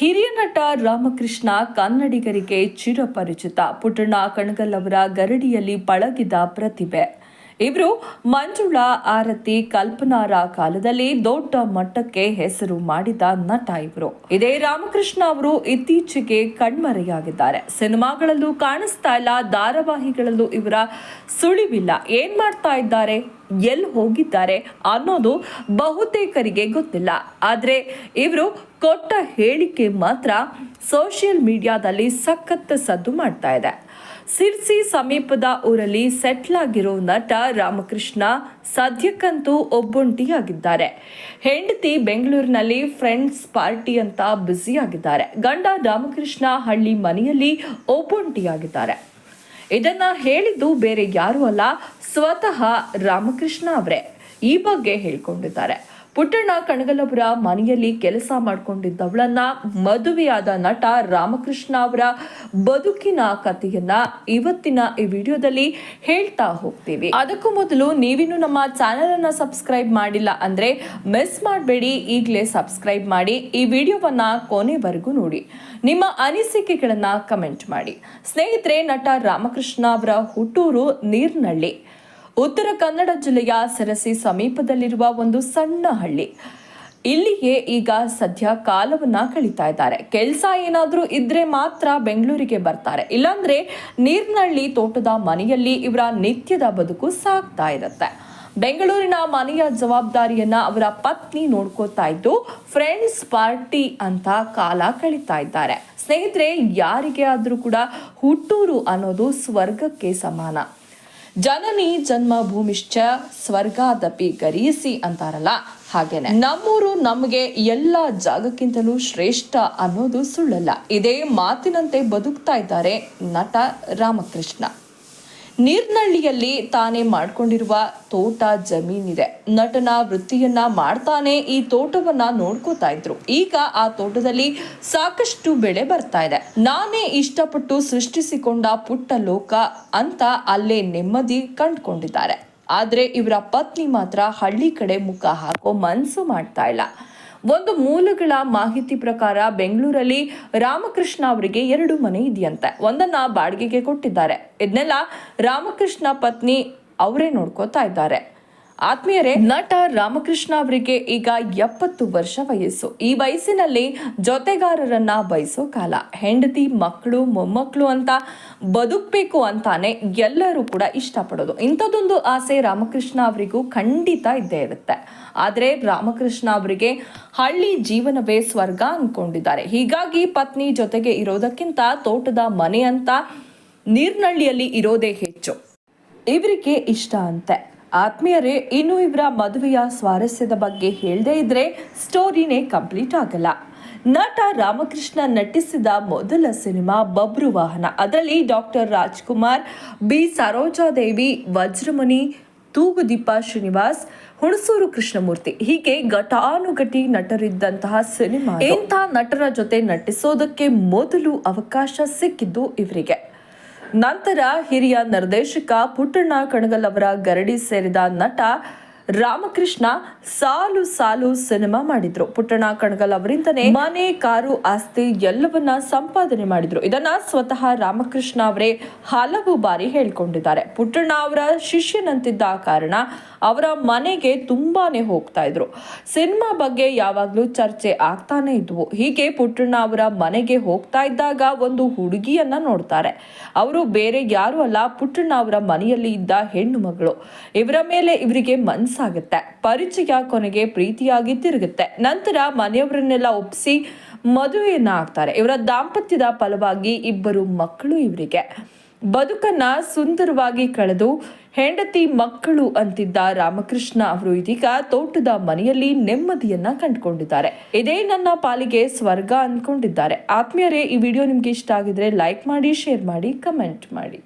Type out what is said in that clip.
ಹಿರಿಯ ನಟ ರಾಮಕೃಷ್ಣ ಕನ್ನಡಿಗರಿಗೆ ಚಿರಪರಿಚಿತ. ಪುಟ್ಟಣ್ಣ ಕಣಗಲ್ ಅವರ ಗರಡಿಯಲ್ಲಿ ಪಳಗಿದ ಪ್ರತಿಭೆ. ಇವರು ಮಂಜುಳಾ ಆರತಿ ಕಲ್ಪನಾರ ಕಾಲದಲ್ಲಿ ದೊಡ್ಡ ಮಟ್ಟಕ್ಕೆ ಹೆಸರು ಮಾಡಿದ ನಟ ಇವರು. ಇದೇ ರಾಮಕೃಷ್ಣ ಅವರು ಇತ್ತೀಚೆಗೆ ಕಣ್ಮರೆಯಾಗಿದ್ದಾರೆ. ಸಿನಿಮಾಗಳಲ್ಲೂ ಕಾಣಿಸ್ತಾ ಇಲ್ಲ, ಧಾರಾವಾಹಿಗಳಲ್ಲೂ ಇವರ ಸುಳಿವಿಲ್ಲ. ಏನ್ ಮಾಡ್ತಾ ಇದ್ದಾರೆ? ಎಲ್ಲಿ ಹೋಗಿದ್ದಾರೆ ಅನ್ನೋದು ಬಹುತೇಕರಿಗೆ ಗೊತ್ತಿಲ್ಲ. ಆದರೆ ಇವರು ಕೊಟ್ಟ ಹೇಳಿಕೆ ಮಾತ್ರ ಸೋಷಿಯಲ್ ಮೀಡಿಯಾದಲ್ಲಿ ಸಖತ್ ಸದ್ದು ಮಾಡ್ತಾ ಇದೆ. ಸಿರ್ಸಿ ಸಮೀಪದ ಊರಲ್ಲಿ ಸೆಟ್ಲ್ ಆಗಿರೋ ನಟ ರಾಮಕೃಷ್ಣ ಸದ್ಯಕ್ಕಂತೂ ಒಬ್ಬೊಂಟಿಯಾಗಿದ್ದಾರೆ. ಹೆಂಡತಿ ಬೆಂಗಳೂರಿನಲ್ಲಿ ಫ್ರೆಂಡ್ಸ್ ಪಾರ್ಟಿ ಅಂತ ಬ್ಯುಸಿಯಾಗಿದ್ದಾರೆ. ಗಂಡ ರಾಮಕೃಷ್ಣ ಹಳ್ಳಿ ಮನೆಯಲ್ಲಿ ಒಬ್ಬೊಂಟಿಯಾಗಿದ್ದಾರೆ. ಇದನ್ನ ಹೇಳಿದ್ದು ಬೇರೆ ಯಾರೂ ಅಲ್ಲ, ಸ್ವತಃ ರಾಮಕೃಷ್ಣ ಅವರೇ ಈ ಬಗ್ಗೆ ಹೇಳ್ಕೊಂಡಿದ್ದಾರೆ. ಪುಟ್ಟಣ್ಣ ಕಣಗಲಪುರ ಮನೆಯಲ್ಲಿ ಕೆಲಸ ಮಾಡಿಕೊಂಡಿದ್ದವಳನ್ನ ಮದುವೆಯಾದ ನಟ ರಾಮಕೃಷ್ಣ ಅವರ ಬದುಕಿನ ಕಥೆಯನ್ನ ಇವತ್ತಿನ ಈ ವಿಡಿಯೋದಲ್ಲಿ ಹೇಳ್ತಾ ಹೋಗ್ತೀವಿ. ಅದಕ್ಕೂ ಮೊದಲು ನೀವಿನ್ನು ನಮ್ಮ ಚಾನೆಲ್ ಅನ್ನ ಸಬ್ಸ್ಕ್ರೈಬ್ ಮಾಡಿಲ್ಲ ಅಂದ್ರೆ ಮಿಸ್ ಮಾಡಬೇಡಿ, ಈಗಲೇ ಸಬ್ಸ್ಕ್ರೈಬ್ ಮಾಡಿ, ಈ ವಿಡಿಯೋವನ್ನ ಕೊನೆವರೆಗೂ ನೋಡಿ. ನಿಮ್ಮ ಅನಿಸಿಕೆಗಳನ್ನ ಕಮೆಂಟ್ ಮಾಡಿ. ಸ್ನೇಹಿತರೆ, ನಟ ರಾಮಕೃಷ್ಣ ಅವರ ಹುಟ್ಟೂರು ನೀರ್ನಳ್ಳಿ. ಉತ್ತರ ಕನ್ನಡ ಜಿಲ್ಲೆಯ ಸರಸಿ ಸಮೀಪದಲ್ಲಿರುವ ಒಂದು ಸಣ್ಣ ಹಳ್ಳಿ. ಇಲ್ಲಿಗೆ ಈಗ ಸದ್ಯ ಕಾಲವನ್ನ ಕಳೀತಾ ಇದ್ದಾರೆ. ಕೆಲಸ ಏನಾದರೂ ಇದ್ರೆ ಮಾತ್ರ ಬೆಂಗಳೂರಿಗೆ ಬರ್ತಾರೆ. ಇಲ್ಲಾಂದ್ರೆ ನೀರ್ನಳ್ಳಿ ತೋಟದ ಮನೆಯಲ್ಲಿ ಇವರ ನಿತ್ಯದ ಬದುಕು ಸಾಗ್ತಾ ಇರುತ್ತೆ. ಬೆಂಗಳೂರಿನ ಮನೆಯ ಜವಾಬ್ದಾರಿಯನ್ನ ಅವರ ಪತ್ನಿ ನೋಡ್ಕೋತಾ ಇದ್ದು, ಫ್ರೆಂಡ್ಸ್ ಪಾರ್ಟಿ ಅಂತ ಕಾಲ ಕಳೀತಾ ಇದ್ದಾರೆ. ಸ್ನೇಹಿತರೆ, ಯಾರಿಗೆ ಆದರೂ ಕೂಡ ಹುಟ್ಟೂರು ಅನ್ನೋದು ಸ್ವರ್ಗಕ್ಕೆ ಸಮಾನ. ಜನನಿ ಜನ್ಮ ಭೂಮಿಶ್ಚ ಸ್ವರ್ಗಾದಪಿ ಗರೀಸಿ ಅಂತಾರಲ್ಲ, ಹಾಗೇನೆ. ನಮ್ಮೂರು ನಮಗೆ ಎಲ್ಲ ಜಾಗಕ್ಕಿಂತಲೂ ಶ್ರೇಷ್ಠ ಅನ್ನೋದು ಸುಳ್ಳಲ್ಲ. ಇದೇ ಮಾತಿನಂತೆ ಬದುಕ್ತಾ ಇದ್ದಾರೆ ನಟ ರಾಮಕೃಷ್ಣ. ನೀರ್ನಳ್ಳಿಯಲ್ಲಿ ತಾನೇ ಮಾಡ್ಕೊಂಡಿರುವ ತೋಟ ಜಮೀನಿದೆ. ನಟನ ವೃತ್ತಿಯನ್ನ ಮಾಡ್ತಾನೆ ಈ ತೋಟವನ್ನ ನೋಡ್ಕೋತಾ ಇದ್ರು. ಈಗ ಆ ತೋಟದಲ್ಲಿ ಸಾಕಷ್ಟು ಬೆಳೆ ಬರ್ತಾ ಇದೆ. ನಾನೇ ಇಷ್ಟಪಟ್ಟು ಸೃಷ್ಟಿಸಿಕೊಂಡ ಪುಟ್ಟ ಲೋಕ ಅಂತ ಅಲ್ಲೇ ನೆಮ್ಮದಿ ಕಂಡ್ಕೊಂಡಿದ್ದಾರೆ. ಆದ್ರೆ ಇವರ ಪತ್ನಿ ಮಾತ್ರ ಹಳ್ಳಿ ಕಡೆ ಮುಖ ಹಾಕೋ ಮನಸ್ಸು ಮಾಡ್ತಾ ಇಲ್ಲ. ಒಂದು ಮೂಲಗಳ ಮಾಹಿತಿ ಪ್ರಕಾರ ಬೆಂಗಳೂರಲ್ಲಿ ರಾಮಕೃಷ್ಣ ಅವರಿಗೆ ಎರಡು ಮನೆ ಇದೆಯಂತೆ. ಒಂದನ್ನ ಬಾಡಿಗೆಗೆ ಕೊಟ್ಟಿದ್ದಾರೆ. ಇದನ್ನೆಲ್ಲ ರಾಮಕೃಷ್ಣ ಪತ್ನಿ ಅವರೇ ನೋಡ್ಕೋತಾ ಇದ್ದಾರೆ. ಆತ್ಮೀಯರೇ, ನಟ ರಾಮಕೃಷ್ಣ ಅವರಿಗೆ ಈಗ ಎಪ್ಪತ್ತು ವರ್ಷ ವಯಸ್ಸು. ಈ ವಯಸ್ಸಿನಲ್ಲಿ ಜೊತೆಗಾರರನ್ನ ಬಯಸೋ ಕಾಲ. ಹೆಂಡತಿ, ಮಕ್ಕಳು, ಮೊಮ್ಮಕ್ಕಳು ಅಂತ ಬದುಕಬೇಕು ಅಂತಾನೆ ಎಲ್ಲರೂ ಕೂಡ ಇಷ್ಟಪಡೋದು. ಇಂಥದ್ದೊಂದು ಆಸೆ ರಾಮಕೃಷ್ಣ ಅವರಿಗೂ ಖಂಡಿತ ಇದ್ದೇ ಇರುತ್ತೆ. ಆದರೆ ರಾಮಕೃಷ್ಣ ಅವರಿಗೆ ಹಳ್ಳಿ ಜೀವನವೇ ಸ್ವರ್ಗ ಅಂದ್ಕೊಂಡಿದ್ದಾರೆ ಹೀಗಾಗಿ ಪತ್ನಿ ಜೊತೆಗೆ ಇರೋದಕ್ಕಿಂತ ತೋಟದ ಮನೆ ಅಂತ ನೀರ್ನಳ್ಳಿಯಲ್ಲಿ ಇರೋದೇ ಹೆಚ್ಚು. ಇವರಿಗೆ ಇಷ್ಟ ಅಂತೆ. ಆತ್ಮೀಯರೇ, ಇನ್ನು ಇವರ ಮದುವೆಯ ಸ್ವಾರಸ್ಯದ ಬಗ್ಗೆ ಹೇಳದೇ ಇದ್ರೆ ಸ್ಟೋರಿನೇ ಕಂಪ್ಲೀಟ್ ಆಗಲ್ಲ. ನಟ ರಾಮಕೃಷ್ಣ ನಟಿಸಿದ ಮೊದಲ ಸಿನಿಮಾ ಬಬ್ರು ವಾಹನ. ಅದರಲ್ಲಿ ಡಾಕ್ಟರ್ ರಾಜ್ಕುಮಾರ್, ಬಿ ಸರೋಜಾದೇವಿ ವಜ್ರಮುನಿ, ತೂಗುದೀಪ ಶ್ರೀನಿವಾಸ್, ಹುಣಸೂರು ಕೃಷ್ಣಮೂರ್ತಿ. ಹೀಗೆ ಘಟಾನುಘಟಿ ನಟರಿದ್ದಂತಹ ಸಿನಿಮಾ ಇಂಥ ನಟರ ಜೊತೆ ನಟಿಸೋದಕ್ಕೆ ಮೊದಲು ಅವಕಾಶ ಸಿಕ್ಕಿದ್ದು ಇವರಿಗೆ. ನಂತರ ಹಿರಿಯ ನಿರ್ದೇಶಕ ಪುಟ್ಟಣ್ಣ ಕಣಗಲ್ ಅವರ ಗರಡಿ ಸೇರಿದ ನಟ ರಾಮಕೃಷ್ಣ ಸಾಲು ಸಾಲು ಸಿನಿಮಾ ಮಾಡಿದ್ರು. ಪುಟ್ಟಣ್ಣ ಕಣಗಲ್ ಅವರಿಂದನೇ ಮನೆ, ಕಾರು, ಆಸ್ತಿ ಎಲ್ಲವನ್ನ ಸಂಪಾದನೆ ಮಾಡಿದ್ರು. ಇದನ್ನ ಸ್ವತಃ ರಾಮಕೃಷ್ಣ ಅವರೇ ಹಲವು ಬಾರಿ ಹೇಳ್ಕೊಂಡಿದ್ದಾರೆ. ಪುಟ್ಟಣ್ಣ ಅವರ ಶಿಷ್ಯನಂತಿದ್ದ ಕಾರಣ ಅವರ ಮನೆಗೆ ತುಂಬಾನೇ ಹೋಗ್ತಾ ಇದ್ರು. ಸಿನಿಮಾ ಬಗ್ಗೆ ಯಾವಾಗ್ಲೂ ಚರ್ಚೆ ಆಗ್ತಾನೆ ಇದ್ವು. ಹೀಗೆ ಪುಟ್ಟಣ್ಣ ಅವರ ಮನೆಗೆ ಹೋಗ್ತಾ ಇದ್ದಾಗ ಒಂದು ಹುಡುಗಿಯನ್ನ ನೋಡ್ತಾರೆ. ಅವರು ಬೇರೆ ಯಾರು ಅಲ್ಲ, ಪುಟ್ಟಣ್ಣ ಅವರ ಮನೆಯಲ್ಲಿ ಇದ್ದ ಹೆಣ್ಣು ಮಗಳು. ಇವರ ಮೇಲೆ ಇವರಿಗೆ ಮನ್ಸಾಗುತ್ತೆ ಪರಿಚಯ ಕೊನೆಗೆ ಪ್ರೀತಿಯಾಗಿ ತಿರುಗುತ್ತೆ. ನಂತರ ಮನೆಯವರನ್ನೆಲ್ಲ ಒಪ್ಪಿಸಿ ಮದುವೆಯನ್ನ ಆಗ್ತಾರೆ. ಇವರ ದಾಂಪತ್ಯದ ಫಲವಾಗಿ ಇಬ್ಬರು ಮಕ್ಕಳು ಇವರಿಗೆ. ಬದುಕನ್ನ ಸುಂದರವಾಗಿ ಕಳೆದು ಹೆಂಡತಿ ಮಕ್ಕಳು ಅಂತಿದ್ದ ರಾಮಕೃಷ್ಣ ಅವರು ಇದೀಗ ತೋಟದ ಮನೆಯಲ್ಲಿ ನೆಮ್ಮದಿಯನ್ನ ಕಂಡುಕೊಂಡಿದ್ದಾರೆ. ಇದೇ ನನ್ನ ಪಾಲಿಗೆ ಸ್ವರ್ಗ ಅಂದ್ಕೊಂಡಿದ್ದಾರೆ. ಆತ್ಮೀಯರೇ, ಈ ವಿಡಿಯೋ ನಿಮ್ಗೆ ಇಷ್ಟ ಆಗಿದ್ರೆ ಲೈಕ್ ಮಾಡಿ ಶೇರ್ ಮಾಡಿ ಕಮೆಂಟ್ ಮಾಡಿ.